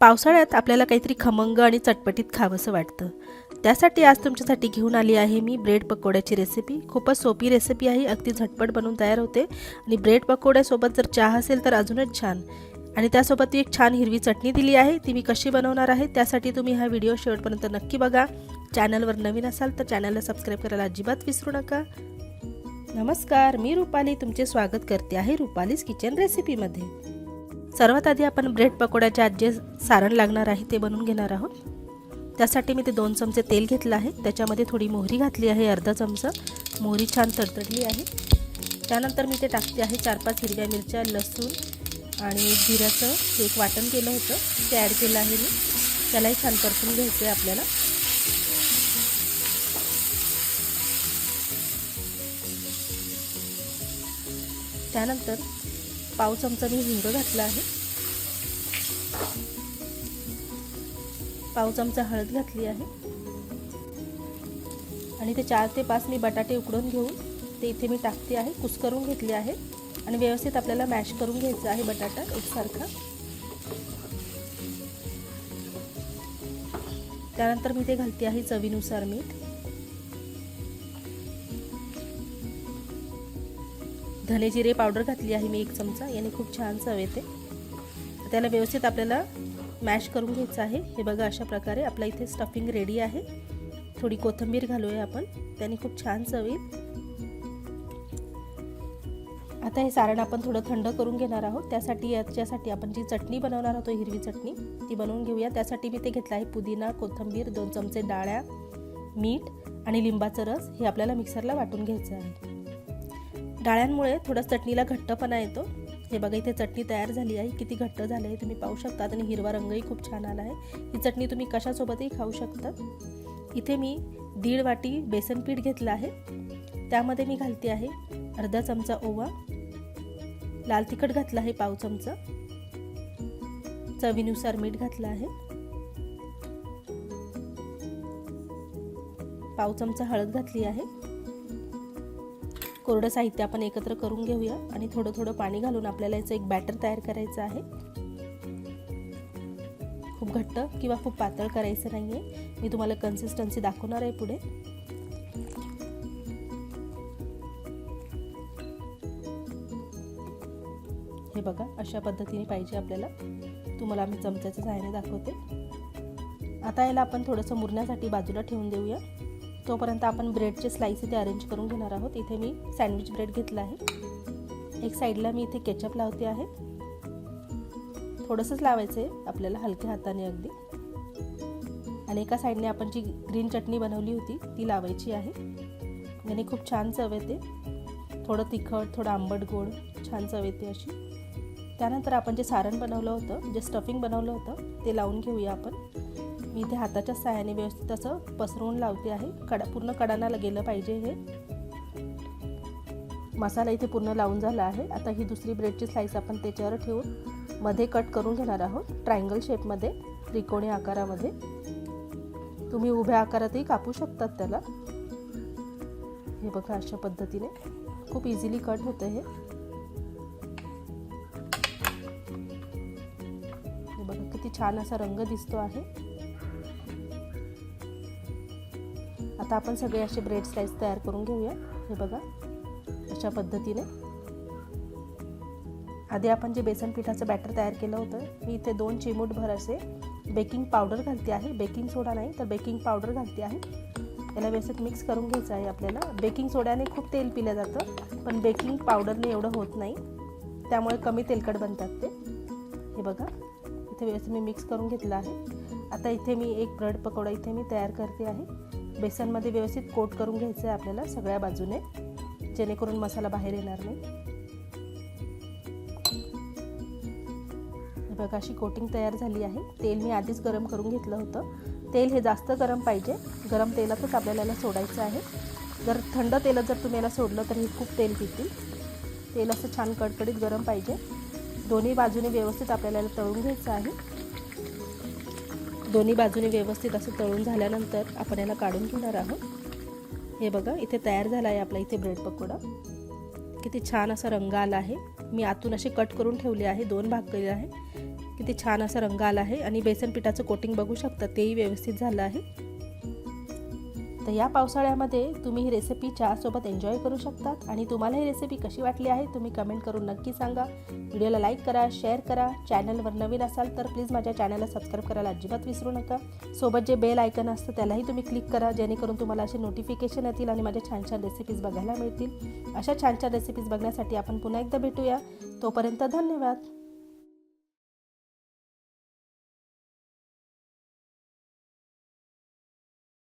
पावसाळ्यात आपल्याला काहीतरी खमंग आणि चटपटीत खावंसं वाटतं. त्यासाठी आज तुमच्यासाठी घेऊन आली आहे मी ब्रेड पकोड्याची रेसिपी खूपच सोपी रेसिपी आहे अगदी झटपट बनवून तयार होते. आणि ब्रेड पकोड्यासोबत जर चहा असेल तर अजूनच छान. आणि त्यासोबत एक छान हिरवी चटणी दिली आहे ती मी कशी बनवणार आहे त्यासाठी तुम्ही हा व्हिडिओ शेवटपर्यंत नक्की बघा. चॅनलवर नवीन असाल तर चॅनलला सबस्क्राईब करायला अजिबात विसरू नका. नमस्कार मी रुपाली. तुमचे स्वागत करते आहे रुपालीज किचन रेसिपीमध्ये सर्वात आधी आपण ब्रेड पकोड्याच्या आज जे सारण लागणार आहे ते बनवून घेणार आहोत. त्यासाठी मी ते दोन चमचे तेल घेतलं आहे. त्याच्यामध्ये थोडी मोहरी घातली आहे अर्धा चमचा. मोहरी छान तडतडली आहे. त्यानंतर मी ते टाकते आहे चार पाच हिरव्या मिरच्या लसूण आणि जिऱ्याचं एक वाटण केलं होतं ते ॲड केलं आहे मी. त्यालाही छान परतून घ्यायचं आहे आपल्याला. त्यानंतर पाव चमचा मी हिंग घातला आहे. पाव चमचा हळद घातली आहे. आणि ते चार ते पाच मी बटाटे उकडून घेऊन ते इथे मी टाकते आहे कुस्करून घेतले आहे. आणि व्यवस्थित आपल्याला मॅश करून घ्यायचं आहे बटाटा एकसारखा. त्यानंतर मी ते घालते आहे चवीनुसार मीठ. धने जिरे पावडर घातली आहे मी एक चमचा. याने खूप छान चव येते. त्याला व्यवस्थित आपल्याला मॅश करून घ्यायचं आहे. हे बघा अशा प्रकारे आपल्या इथे स्टफिंग रेडी आहे. थोडी कोथिंबीर घालूया आपण. त्याने खूप छान चव येईल. आता हे सारण आपण थोडं थंड करून घेणार आहोत. त्यासाठी याच्यासाठी आपण जी चटणी बनवणार आहोत हिरवी चटणी ती बनवून घेऊया. त्यासाठी मी ते घेतलं आहे पुदिना कोथिंबीर दोन चमचे डाळ्या मीठ आणि लिंबाचं रस. हे आपल्याला मिक्सरला वाटून घ्यायचं आहे. डाळ्यांमुळे थोडा चटणीला घट्टपणा येतो. हे बघा इथे चटणी तयार झाली आहे. किती घट्ट झालं आहे तुम्ही पाहू शकता आणि हिरवा रंगही खूप छान आला आहे. ही चटणी तुम्ही कशासोबतही खाऊ शकता. इथे मी दीड वाटी बेसन पीठ घेतलं आहे. त्यामध्ये मी घालते आहे अर्धा चमचा ओवा. लाल तिखट घातलं आहे पाव चमचा. चवीनुसार मीठ घातलं आहे. पाव चमचा हळद घातली आहे. कोरडं साहित्य आपण एकत्र करून घेऊया आणि थोडं थोडं पाणी घालून आपल्याला याचं एक बॅटर तयार करायचं आहे. खूप घट्ट किंवा खूप पातळ करायचं नाही आहे मी तुम्हाला कन्सिस्टन्सी दाखवणार आहे पुढे. हे बघा अशा पद्धतीने पाहिजे आपल्याला. तुम्हाला आम्ही चमच्याच्या सहाय्याने दाखवते. आता याला आपण थोडंसं मुरण्यासाठी बाजूला ठेवून देऊया. तोपर्यंत आपण ब्रेडचे स्लाईस इथे अरेंज करून घेणार आहोत. इथे मी सँडविच ब्रेड घेतला आहे. एक साईडला मी इथे केचप लावते आहे. थोडंसंच लावायचं आहे आपल्याला हलक्या हाताने अगदी. आणि एका साईडने आपण जी ग्रीन चटणी बनवली होती ती लावायची आहे. याने खूप छान चव येते. थोडं तिखट थोडं आंबट गोड छान चव येते अशी. त्यानंतर आपण जे सारण बनवलं होतं जे स्टफिंग बनवलं होतं ते लावून घेऊया आपण. मी इथे हाताच्या साह्याने व्यवस्थित असं पसरवून लावते आहे. कडा पूर्ण कडाना गेलं पाहिजे हे. मसाला इथे पूर्ण लावून झाला आहे. आता ही दुसरी ब्रेडची स्लाईस आपण त्याच्यावर ठेवून मध्ये कट करून घेणार आहोत. ट्रायंगल शेपमध्ये त्रिकोणी आकारामध्ये. तुम्ही उभ्या आकारातही कापू शकतात त्याला. हे बघा अशा पद्धतीने. खूप इझिली कट होतं हे बघा किती छान असा रंग दिसतो आहे. आता आपण सगळे असे ब्रेड स्लाइस तयार करून घेऊया. हे बघा अशा पद्धतीने. आधी आपण जे बेसन पिठाचं बॅटर तयार केलं होतं मी इथे दोन चिमूटभर असे बेकिंग पावडर घालते आहे. बेकिंग सोडा नाही तर बेकिंग पावडर घालते आहे. याला व्यवस्थित मिक्स करून घ्यायचं आहे आपल्याला. बेकिंग सोड्याने खूप तेल पिलं जातं पण बेकिंग पावडरने एवढं होत नाही. त्यामुळे कमी तेलकट बनतात ते. हे बघा इथे व्यवस्थित मी मिक्स करून घेतलं आहे. आता इथे मी एक ब्रेड पकोडा इथे मी तयार करते आहे. बेसनमध्ये व्यवस्थित कोट करून घ्यायचं आहे आपल्याला सगळ्या बाजूने जेणेकरून मसाला बाहेर येणार नाही. बघा अशी कोटिंग तयार झाली आहे. तेल मी आधीच गरम करून घेतलं होतं. तेल हे जास्त गरम पाहिजे. गरम तेलातच आपल्याला याला सोडायचं आहे. जर थंड तेलात जर तुम्ही याला सोडलं तर हे खूप तेल पितील. तेल असं छान कडकडीत गरम पाहिजे. दोन्ही बाजूने व्यवस्थित आपल्याला तळून घ्यायचं आहे. दोन्ही बाजूने व्यवस्थित असं तळून झाल्यानंतर आपण याला काढून घेणार आहोत. हे बघा इथे तयार झाला आहे आपला इथे ब्रेड पकोडा. किती छान असा रंग आला आहे. मी आतून असे कट करून ठेवले आहे दोन भाग केले आहे. किती छान असा रंग आला आहे. आणि बेसन पिठाचं कोटिंग बघू शकता तेही व्यवस्थित झालं आहे. तर या पावसाळ्यामध्ये तुम्ही ही रेसिपी चहासोबत एन्जॉय करू शकतात आणि तुम्हाला ही रेसिपी कशी वाटली आहे तुम्ही कमेंट करून नक्की सांगा. व्हिडिओला लाईक करा शेअर करा. चॅनलवर नवीन असाल तर प्लीज माझ्या चॅनलला सबस्क्राईब करायला अजिबात विसरू नका. सोबत जे बेल आयकन असतं त्यालाही तुम्ही क्लिक करा जेणेकरून तुम्हाला असे नोटिफिकेशन येतील आणि माझ्या छान छान रेसिपीज बघायला मिळतील. अशा छान छान रेसिपीज बघण्यासाठी आपण पुन्हा एकदा भेटूया. तोपर्यंत धन्यवाद.